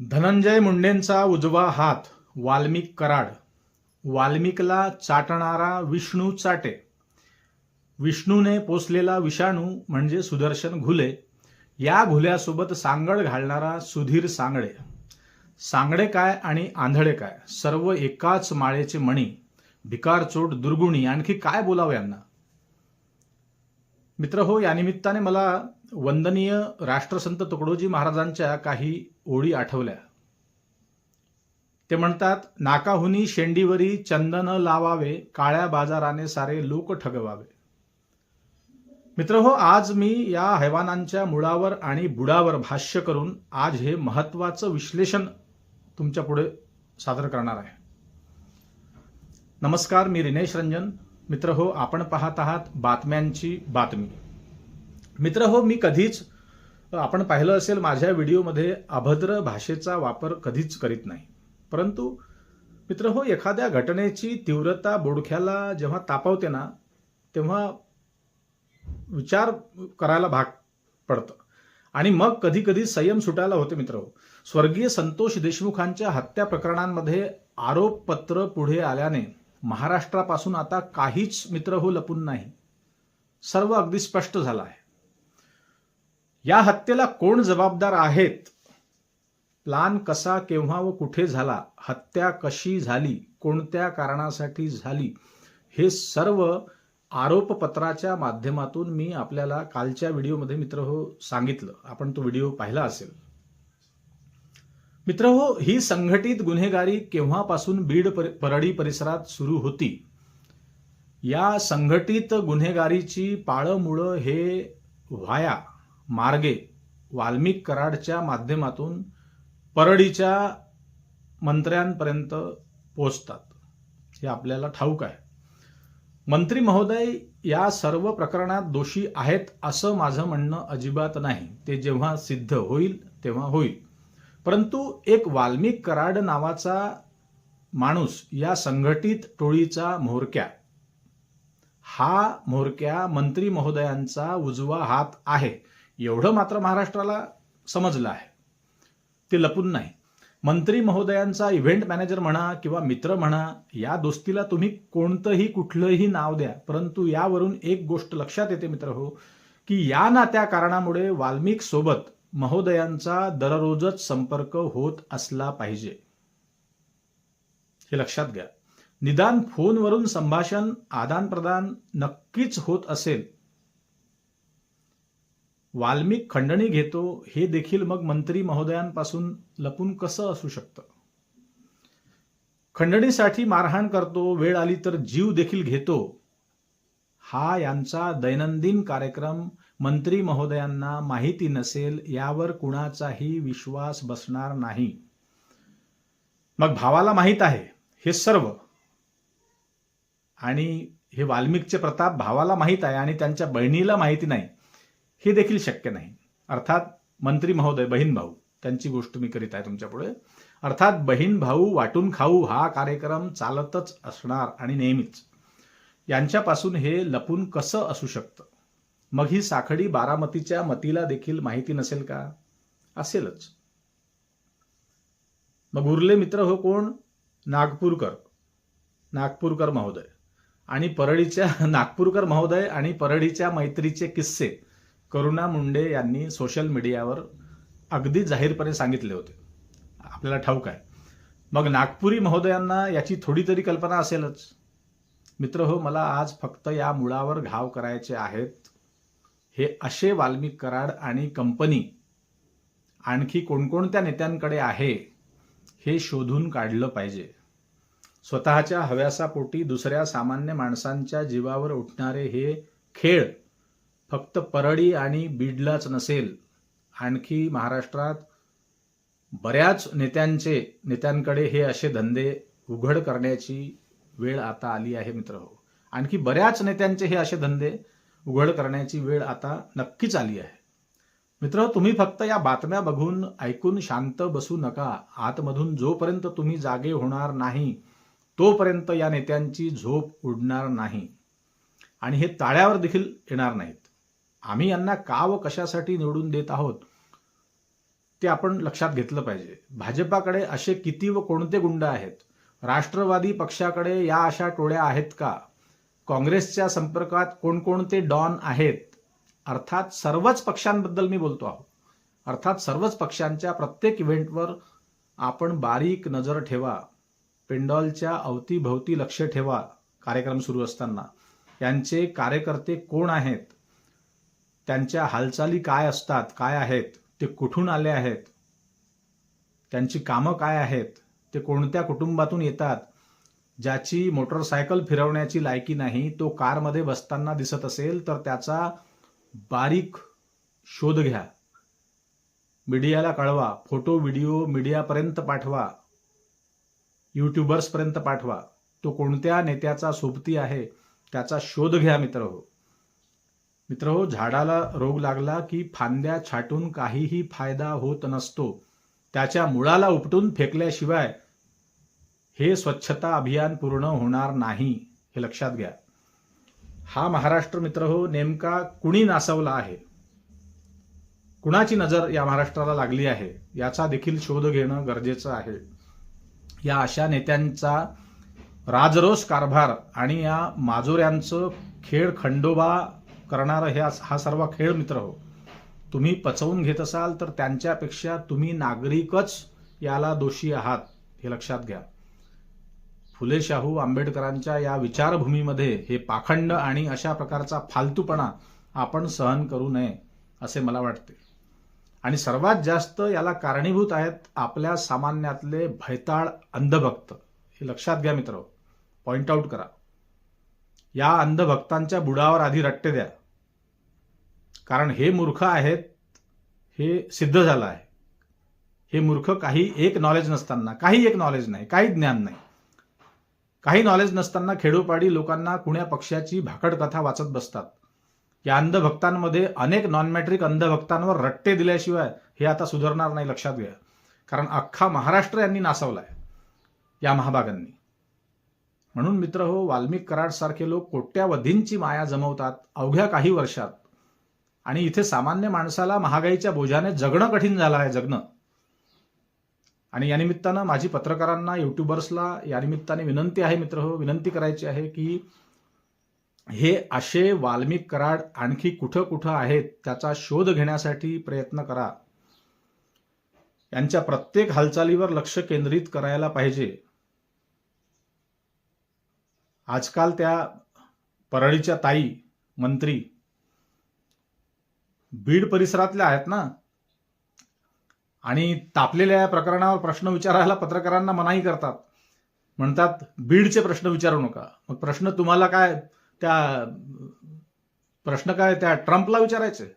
धनंजय मुंडेंचा उजवा हात वाल्मिक कराड. वाल्मिकला चाटणारा विष्णू चाटे. विष्णूने पोसलेला विषाणू म्हणजे सुदर्शन घुले. या घुल्यासोबत सांगड घालणारा सुधीर सांगडे. सांगडे काय आणि आंधळे काय? सर्व एकाच माळेचे मणी. भिकारचोट दुर्गुणी. आणखी काय बोलावं यांना? मित्र हो या निमित्ताने मला वंदनीय राष्ट्रसंत तुकडोजी महाराजांच्या काही ओळी आठवल्या. ते म्हणतात नाकाहुनी शेंडीवरी चंदन लावावे काळ्या बाजाराने सारे लोक ठगवावे. मित्र हो आज मी या हैवानांच्या मुळावर आणि बुडावर भाष्य करून आज हे महत्वाचं विश्लेषण तुमच्यापुढे सादर करणार आहे. नमस्कार मी रिनेश रंजन. मित्र हो आपण पाहत आहात बातम्यांची बातमी. मित्र हो मी कधीच आपण पाहिलं असेल माझ्या व्हिडिओमध्ये अभद्र भाषेचा वापर कधीच करीत नाही. परंतु मित्र हो एखाद्या घटनेची तीव्रता बोडख्याला जेव्हा तापवते ना तेव्हा विचार करायला भाग पडतं. आणि मग कधी कधी संयम सुटायला होते मित्र हो. स्वर्गीय संतोष देशमुखांच्या हत्या प्रकरणांमध्ये आरोपपत्र पुढे आल्याने महाराष्ट्रापासून आता काहीच मित्र हो लपून नाही. सर्व अगदी स्पष्ट झालं आहे. या हत्येला कोण जबाबदार आहेत? प्लान कसा केव्हा व कुठे झाला? हत्या कशी झाली? कोणत्या कारणासाठी झाली? हे सर्व आरोपपत्राच्या माध्यमातून मी आपल्याला कालच्या व्हिडिओमध्ये मित्र हो सांगितलं. आपण तो व्हिडिओ पाहिला असेल. मित्र हो ही संघटित गुन्हेगारी केव्हापासून बीड परडी परिसरात सुरू होती? या संघटित गुन्हेगारीची पाळमुळं हे व्हाया? मार्गे वाल्मिक कराडच्या माध्यमातून परळीच्या मंत्र्यांपर्यंत पोचतात हे आपल्याला ठाऊक आहे. मंत्री महोदय या सर्व प्रकरणात दोषी आहेत असं माझं म्हणणं अजिबात नाही. ते जेव्हा सिद्ध होईल तेव्हा होईल. परंतु एक वाल्मिक कराड नावाचा माणूस या संघटित टोळीचा म्होरक्या. हा म्होरक्या मंत्री महोदयांचा उजवा हात आहे. एवढं मात्र महाराष्ट्राला समजलं आहे. ते लपून नाही. मंत्री महोदयांचा इव्हेंट मॅनेजर म्हणा किंवा मित्र म्हणा या दोस्तीला तुम्ही कोणतंही कुठलंही नाव द्या परंतु यावरून एक गोष्ट लक्षात येते मित्र हो की या नात्या कारणामुळे वाल्मिक सोबत महोदयांचा दररोजच संपर्क होत असला पाहिजे. हे लक्षात घ्या. निदान फोनवरून संभाषण आदान प्रदान नक्कीच होत असेल वाल्मिक खंडणी घेतो हे देखील मग मंत्री महोदयांपासून लपून कसं असू शकतं? खंडणीसाठी मारहाण करतो वेळ आली तर जीव देखील घेतो. हा यांचा दैनंदिन कार्यक्रम मंत्री महोदयांना माहिती नसेल यावर कुणाचाही विश्वास बसणार नाही. मग भावाला माहीत आहे हे सर्व. आणि हे वाल्मिकचे प्रताप भावाला माहीत आहे आणि त्यांच्या बहिणीला माहिती नाही. हे देखील शक्य नाही. अर्थात मंत्री महोदय बहीण भाऊ त्यांची गोष्ट मी करीत आहे तुमच्यापुढे अर्थात बहीण भाऊ वाटून खाऊ हा कार्यक्रम चालतच असणार आणि नेहमीच. यांच्यापासून हे लपून कसं असू शकतं? मग ही साखळी बारामतीच्या मतीला देखील माहिती नसेल का? असेलच. मग उरले मित्र हो कोण? नागपूरकर. नागपूरकर महोदय. आणि परळीच्या नागपूरकर महोदय आणि परळीच्या मैत्रीचे किस्से. करुणा मुंडे यांनी सोशल मीडियावर अगदी जाहीरपणे सांगितले होते. आपल्याला ठाऊक आहे. मग नागपुरी महोदयांना याची थोडी तरी कल्पना असेलच. मित्र हो मला आज फक्त या मुळावर घाव करायचे आहेत. हे असे वाल्मिक कराड आणि कंपनी आणखी कोणकोणत्या नेत्यांकडे आहे हे शोधून काढलं पाहिजे. स्वतःच्या हव्यासापोटी दुसऱ्या सामान्य माणसांच्या जीवावर उठणारे हे खेळ फक्त परळी आणि बीडलाच नसेल आणखी महाराष्ट्रात बऱ्याच नेत्यांचे नेत्यांकडे हे असे धंदे उघड करण्याची वेळ आता आली आहे मित्र हो. आणखी बऱ्याच नेत्यांचे हे असे धंदे उघड करण्याची वेळ आता नक्कीच आली आहे. मित्र हो, तुम्ही फक्त या बातम्या बघून ऐकून शांत बसू नका. आतमधून जोपर्यंत तुम्ही जागे होणार नाही तोपर्यंत या नेत्यांची झोप उडणार नाही. आणि हे ताळ्यावर देखील येणार नाहीत. आम्ही यांना का व कशासाठी निवडून देत आहोत ते आपण लक्षात घेतलं पाहिजे. भाजपाकडे असे किती व कोणते गुंड आहेत? राष्ट्रवादी पक्षाकडे या अशा टोळ्या आहेत का? काँग्रेसच्या संपर्कात कोणकोणते डॉन आहेत? अर्थात सर्वच पक्षांबद्दल मी बोलतो आहोत. अर्थात सर्वच पक्षांच्या प्रत्येक इव्हेंटवर आपण बारीक नजर ठेवा. पेंडॉलच्या अवतीभवती लक्ष ठेवा. कार्यक्रम सुरू असताना. यांचे कार्यकर्ते कोण आहेत? त्यांच्या हालचाली काय असतात काय आहेत ते कुठून आले आहेत त्यांची कामं काय आहेत ते कोणत्या कुटुंबातून येतात ज्याची मोटरसायकल फिरवण्याची लायकी नाही तो कारमध्ये बसताना दिसत असेल तर त्याचा बारीक शोध घ्या. मीडियाला कळवा फोटो व्हिडिओ मीडियापर्यंत पाठवा युट्यूबर्सपर्यंत पाठवा. तो कोणत्या नेत्याचा सोबती आहे त्याचा शोध घ्या मित्र हो. मित्र हो झाडाला रोग लागला की फांद्या छाटून काहीही फायदा होत नसतो. त्याच्या मुळाला उपटून फेकल्याशिवाय हे स्वच्छता अभियान पूर्ण होणार नाही हे लक्षात घ्या. हा महाराष्ट्र मित्र हो नेमका कुणी नासवला आहे? कुणाची नजर या महाराष्ट्राला लागली आहे? याचा देखील शोध घेणं गरजेचं आहे. या अशा नेत्यांचा राजरोस कारभार आणि या माजोऱ्यांचं खेळ खंडोबा करणारं हे हा सर्व खेळ मित्र हो. तुम्ही पचवून घेत असाल तर त्यांच्यापेक्षा तुम्ही नागरिकच याला दोषी आहात हे लक्षात घ्या. फुले शाहू आंबेडकरांच्या या विचारभूमीमध्ये हे पाखंड आणि अशा प्रकारचा फालतूपणा आपण सहन करू नये असे मला वाटते. आणि सर्वात जास्त याला कारणीभूत आहेत आपल्या सामान्यातले भैताळ अंधभक्त. हे लक्षात घ्या मित्र हो. पॉइंट आउट करा. या अंधभक्तांच्या बुडावर आधी रट्टे द्या. कारण हे मूर्ख आहेत हे सिद्ध झालं आहे. हे मूर्ख काही एक नॉलेज नसताना काही एक नॉलेज नाही काही ज्ञान नाही. काही नॉलेज नसताना खेडोपाडी लोकांना कुण्या पक्षाची भाकड कथा वाचत बसतात. या अंधभक्तांमध्ये अनेक नॉन मॅट्रिक अंधभक्तांवर रट्टे दिल्याशिवाय हे आता सुधारणार नाही लक्षात घ्या. कारण अख्खा महाराष्ट्र यांनी नासवलाय या महाभागांनी. म्हणून मित्र हो वाल्मिक कराड सारखे लोक कोट्यावधींची माया जमवतात अवघ्या काही वर्षात. आणि इथे सामान्य माणसाला महागाईच्या बोजाने जगणं कठीण झालं आहे जगणं. आणि या निमित्तानं माझी पत्रकारांना युट्यूबर्सला या निमित्ताने विनंती आहे मित्र हो विनंती करायची आहे की हे असे वाल्मिक कराड आणखी कुठं कुठं आहेत त्याचा शोध घेण्यासाठी प्रयत्न करा. यांच्या प्रत्येक हालचालीवर लक्ष केंद्रित करायला पाहिजे. आजकाल त्या परळीच्या ताई मंत्री बीड परिसरातल्या आहेत ना? आणि तापलेल्या प्रकरणावर प्रश्न विचारायला पत्रकारांना मनाई करतात. म्हणतात बीडचे प्रश्न विचारू नका. मग प्रश्न तुम्हाला काय त्या प्रश्न काय त्या ट्रम्पला विचारायचे?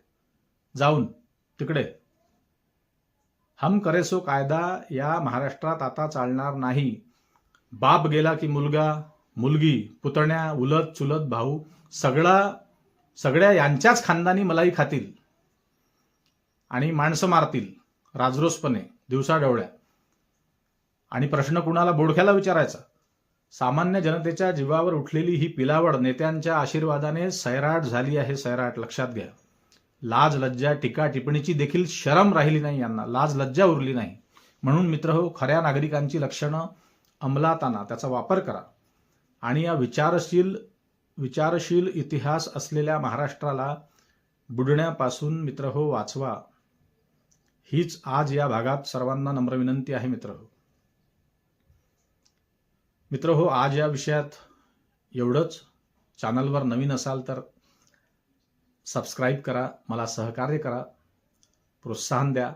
जाऊन तिकडे. हम करेसो कायदा या महाराष्ट्रात आता चालणार नाही. बाप गेला की मुलगा मुलगी पुतण्या उलत चुलत भाऊ सगळा सगळ्या यांच्याच खानदानी मलाही खातील. आणि माणसं मारतील राजरोसपणे दिवसाढवळ्या आणि प्रश्न कुणाला बोडख्याला विचारायचा? सामान्य जनतेच्या जीवावर उठलेली ही पिलावड नेत्यांच्या आशीर्वादाने सैराट झाली आहे सैराट. लक्षात घ्या. लाज लज्जा टीका टिप्पणीची देखील शरम राहिली नाही यांना. लाज लज्जा उरली नाही. म्हणून मित्र हो खऱ्या नागरिकांची लक्षणं अंमलात आणा त्याचा वापर करा. आणि या विचारशील विचारशील इतिहास असलेल्या महाराष्ट्राला बुडण्यापासून मित्र हो वाचवा. हीच आज या भागात सर्वांना नम्र विनंती आहे मित्र. हो मित्र हो आज या विषयात एवढंच. चॅनलवर नवीन असाल तर सबस्क्राईब करा मला सहकार्य करा प्रोत्साहन द्या.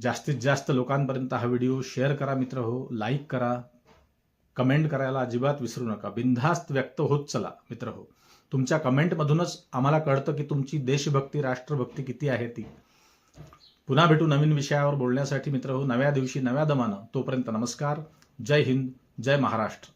जास्तीत जास्त लोकांपर्यंत हा व्हिडिओ शेअर करा मित्र हो लाईक करा कमेंट करायला अजिबात विसरू नका. बिनधास्त व्यक्त होत चला मित्र हो. तुमच्या कमेंटमधूनच आम्हाला कळतं की तुमची देशभक्ती राष्ट्रभक्ती किती आहे ती. पुन्हा भेटू नवीन विषयावर बोलण्यासाठी मित्र हो नव्या दिवशी नव्या दमानं. तोपर्यंत नमस्कार. जय हिंद जय महाराष्ट्र.